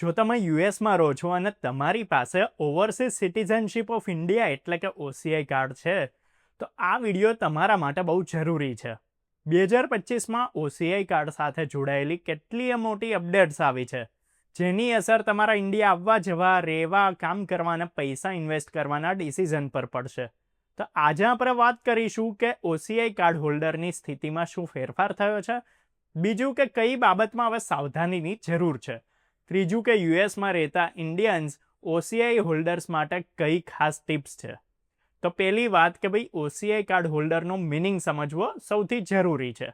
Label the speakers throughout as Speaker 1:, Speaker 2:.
Speaker 1: જો તમે યુએસમાં રહો છો અને તમારી પાસે ઓવરસીઝ સિટીઝનશીપ ઓફ ઇન્ડિયા એટલે કે ઓસીઆઈ કાર્ડ છે, તો આ વીડિયો તમારા માટે બહુ જરૂરી છે. બે હજાર પચીસમાં ઓસીઆઈ કાર્ડ સાથે જોડાયેલી કેટલીય મોટી અપડેટ્સ આવી છે, જેની અસર તમારા ઇન્ડિયા આવવા જવા, રહેવા, કામ કરવાના, પૈસા ઇન્વેસ્ટ કરવાના ડિસિઝન પર પડશે. તો આજે આપણે વાત કરીશું કે ઓસીઆઈ કાર્ડ હોલ્ડરની સ્થિતિમાં શું ફેરફાર થયો છે, બીજું કે કઈ બાબતમાં હવે સાવધાનીની જરૂર છે. ત્રીજું કે યુએસમાં રહેતા ઇન્ડિયન્સ ઓસીઆઈ હોલ્ડર્સ માટે કઈ ખાસ ટિપ્સ છે? તો પહેલી વાત કે ભાઈ, ઓસીઆઈ કાર્ડ હોલ્ડરનો મિનિંગ સમજવો સૌથી જરૂરી છે.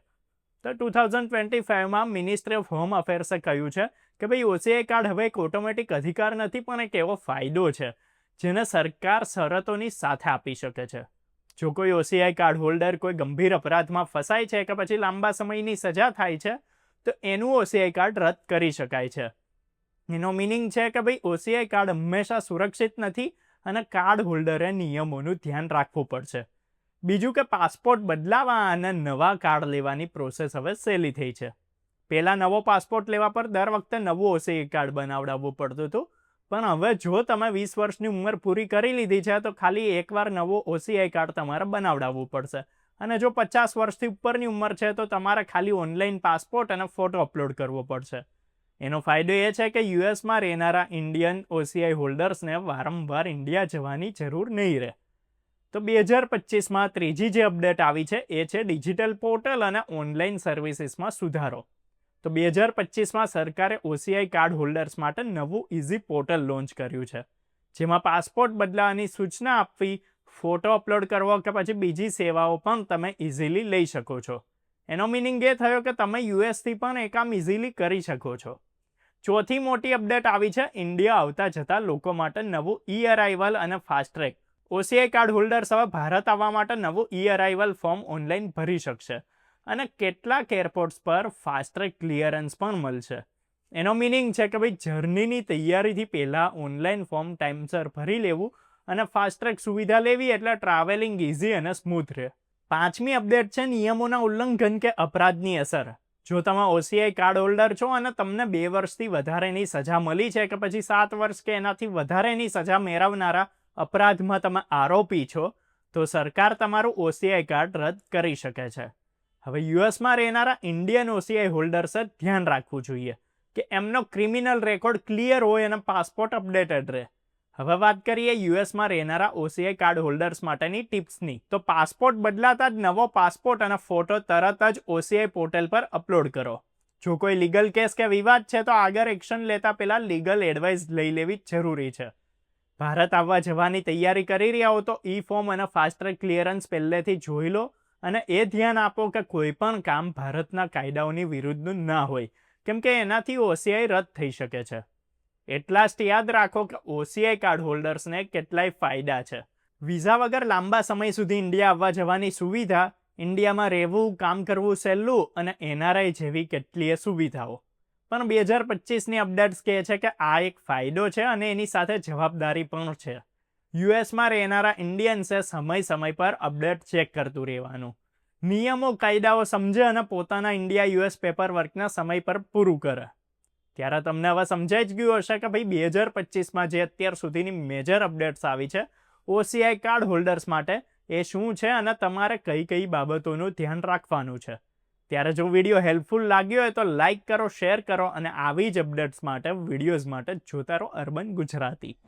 Speaker 1: તો ટુ થાઉઝન્ડ ટ્વેન્ટી ફાઇવમાં મિનિસ્ટ્રી ઓફ હોમ અફેર્સે કહ્યું છે કે ભાઈ, ઓસીઆઈ કાર્ડ હવે એક ઓટોમેટિક અધિકાર નથી, પણ એક એવો ફાયદો છે, જેને સરકાર શરતોની સાથે આપી શકે છે. જો કોઈ ઓસીઆઈ કાર્ડ હોલ્ડર કોઈ ગંભીર અપરાધમાં ફસાય છે કે પછી લાંબા સમયની સજા થાય છે, તો એનું ઓસીઆઈ કાર્ડ રદ કરી શકાય છે. એનો મિનિંગ છે કે ભાઈ ઓસીઆઈ કાર્ડ હંમેશા સુરક્ષિત નથી અને કાર્ડ હોલ્ડરે નિયમોનું ધ્યાન રાખવું પડશે. બીજું કે પાસપોર્ટ બદલાવા અને નવા કાર્ડ લેવાની પ્રોસેસ હવે સહેલી થઈ છે. પહેલાં નવો પાસપોર્ટ લેવા પર દર વખતે નવું ઓસીઆઈ કાર્ડ બનાવડાવવું પડતું હતું. પણ હવે જો તમે વીસ વર્ષની ઉંમર પૂરી કરી લીધી છે, તો ખાલી એકવાર નવો ઓસીઆઈ કાર્ડ તમારે બનાવડાવવું પડશે. અને જો પચાસ વર્ષથી ઉપરની ઉંમર છે, તો તમારે ખાલી ઓનલાઈન પાસપોર્ટ અને ફોટો અપલોડ કરવો પડશે. એનો ફાયદો એ છે કે યુએસમાં રહેનારા ઇન્ડિયન ઓસીઆઈ હોલ્ડર્સને વારંવાર ઇન્ડિયા જવાની જરૂર નહીં રહે. તો બે હજાર પચીસમાં ત્રીજી જે અપડેટ આવી છે એ છે ડિજિટલ પોર્ટલ અને ઓનલાઈન સર્વિસીસમાં સુધારો. તો બે હજાર પચીસમાં સરકારે ઓસીઆઈ કાર્ડ હોલ્ડર્સ માટે નવું ઇઝી પોર્ટલ લોન્ચ કર્યું છે, જેમાં પાસપોર્ટ બદલાવાની સૂચના આપવી, ફોટો અપલોડ કરવો કે પછી બીજી સેવાઓ પણ તમે ઇઝીલી લઈ શકો છો. એનો મિનિંગ એ થયો કે તમે યુએસથી પણ એ કામ ઇઝીલી કરી શકો છો. ચોથી મોટી અપડેટ આવી છે. ઇન્ડિયા આવતા જતા લોકો માટે નવું ઈ અરાઇવલ અને fast track OCI card holders હવે ભારત આવવા માટે નવું ઈ અરાઇવલ ફોર્મ ઓનલાઈન ભરી શકશે અને કેટલાક એરપોર્ટ્સ પર ફાસ્ટ ટ્રેક ક્લિયરન્સ પણ મળશે. એનો મિનિંગ છે કે ભાઈ જર્નીની તૈયારીથી પહેલાં ઓનલાઈન ફોર્મ ટાઈમસર ભરી લેવું અને ફાસ્ટ ટ્રેક સુવિધા લેવી એટલે ટ્રાવેલિંગ ઇઝી અને સ્મૂથ રહે. પાંચમી અપડેટ છે નિયમોના ઉલ્લંઘન કે અપરાધની અસર. જો તમે ઓસીઆઈ કાર્ડ હોલ્ડર છો અને તમને બે વર્ષથી વધારેની સજા મળી છે કે પછી સાત વર્ષ કે એનાથી વધારેની સજા મેળવનારા અપરાધમાં તમે આરોપી છો, તો સરકાર તમારું ઓસીઆઈ કાર્ડ રદ કરી શકે છે. હવે યુએસમાં રહેનારા ઇન્ડિયન ઓસીઆઈ હોલ્ડર્સે ધ્યાન રાખવું જોઈએ કે એમનો ક્રિમિનલ રેકોર્ડ ક્લિયર હોય અને પાસપોર્ટ અપડેટેડ રહે. હવે વાત કરીએ યુએસમાં રહેનારા ઓસીઆઈ કાર્ડ હોલ્ડર્સ માટેની ટિપ્સની. તો પાસપોર્ટ બદલાતા જ નવો પાસપોર્ટ અને ફોટો તરત જ ઓસીઆઈ પોર્ટલ પર અપલોડ કરો. જો કોઈ લીગલ કેસ કે વિવાદ છે, તો આગળ એક્શન લેતા પહેલાં લીગલ એડવાઇસ લઈ લેવી જરૂરી છે. ભારત આવવા જવાની તૈયારી કરી રહ્યા હો, તો ઈ ફોર્મ અને ફાસ્ટ્રેક ક્લિયરન્સ પહેલેથી જોઈ લો અને એ ધ્યાન આપો કે કોઈ પણ કામ ભારતના કાયદાઓની વિરુદ્ધનું ના હોય. કેમ કે એનાથી ઓસીઆઈ રદ થઈ શકે છે. એટલા જ યાદ રાખો કે ઓસીઆઈ કાર્ડ હોલ્ડર્સને કેટલાય ફાયદા છે. વિઝા વગર લાંબા સમય સુધી ઇન્ડિયા આવવા જવાની સુવિધા ઇન્ડિયામાં રહેવું, કામ કરવું, સહેલું અને એનઆરઆઈ જેવી કેટલીય સુવિધાઓ. પણ બે હજાર પચીસની અપડેટ્સ કહે છે કે આ એક ફાયદો છે અને એની સાથે જવાબદારી પણ છે. યુએસમાં રહેનારા ઇન્ડિયન્સે સમય સમય પર અપડેટ ચેક કરતું રહેવાનું. નિયમો, કાયદાઓ સમજે અને પોતાના ઇન્ડિયા યુએસ પેપર વર્કના સમય પર પૂરું કરે. ત્યારે તમને હવે સમજાઈ જ ગયું હશે કે ભાઈ બે હજાર પચીસમાં જે અત્યાર સુધીની મેજર અપડેટ્સ આવી છે ઓસીઆઈ કાર્ડ હોલ્ડર્સ માટે એ શું છે અને તમારે કઈ કઈ બાબતોનું ધ્યાન રાખવાનું છે. ત્યારે જો વીડિયો હેલ્પફુલ લાગ્યો હોય તો લાઇક કરો શેર કરો અને આવી જ અપડેટ્સ માટે વિડીયોઝ માટે જોતા રહો અર્બન ગુજરાતી.